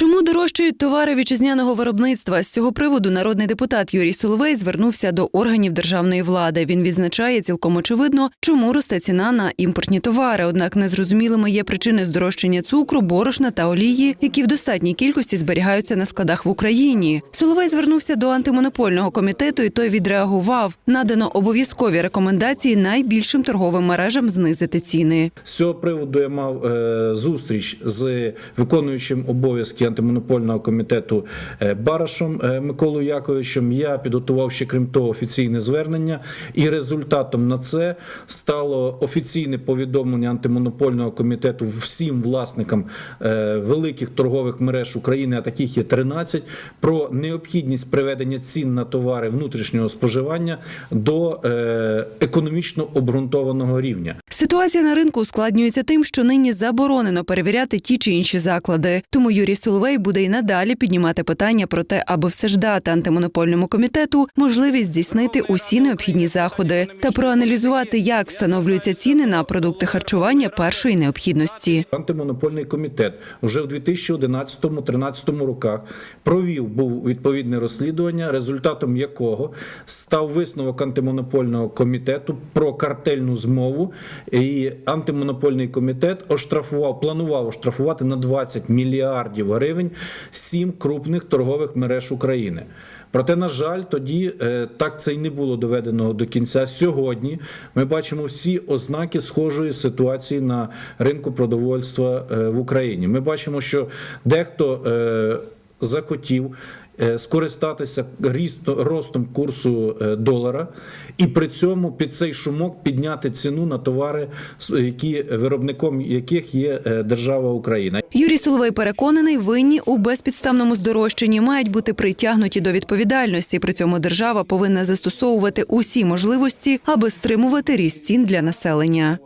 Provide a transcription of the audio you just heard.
Чому дорожчають товари вітчизняного виробництва? З цього приводу народний депутат Юрій Соловей звернувся до органів державної влади. Він відзначає цілком очевидно, чому росте ціна на імпортні товари. Однак незрозумілими є причини здорожчання цукру, борошна та олії, які в достатній кількості зберігаються на складах в Україні. Соловей звернувся до антимонопольного комітету, і той відреагував. Надано обов'язкові рекомендації найбільшим торговим мережам знизити ціни. З цього приводу я мав е, зустріч з виконуючим обов'язки антимонопольного комітету е, Барашем е, Миколою Яковичем. Я підготував ще крім того офіційне звернення, і результатом на це стало офіційне повідомлення антимонопольного комітету всім власникам е, великих торгових мереж України, а таких є 13, про необхідність приведення цін на товари внутрішнього споживання до економічно обґрунтованого рівня. Ситуація на ринку ускладнюється тим, що нині заборонено перевіряти ті чи інші заклади. Тому Юрій Соловей буде і надалі піднімати питання про те, аби все ж дати антимонопольному комітету можливість здійснити усі необхідні заходи та проаналізувати, як встановлюються ціни на продукти харчування першої необхідності. Антимонопольний комітет вже в 2011-2013 роках провів був відповідне розслідування, результатом якого став висновок антимонопольного комітету про картельну змову. І антимонопольний комітет оштрафував, планував оштрафувати на 20 мільярдів гривень сім крупних торгових мереж України. Проте, на жаль, тоді е, так це й не було доведено до кінця. Сьогодні ми бачимо всі ознаки схожої ситуації на ринку продовольства е, в Україні. Ми бачимо, що дехто е, захотів. Е, Скористатися ростом курсу е, долара, і при цьому під цей шумок підняти ціну на товари, які виробником яких є е, держава Україна. Юрій Соловей переконаний, винні у безпідставному здорожчанні мають бути притягнуті до відповідальності. При цьому держава повинна застосовувати усі можливості, аби стримувати ріст цін для населення.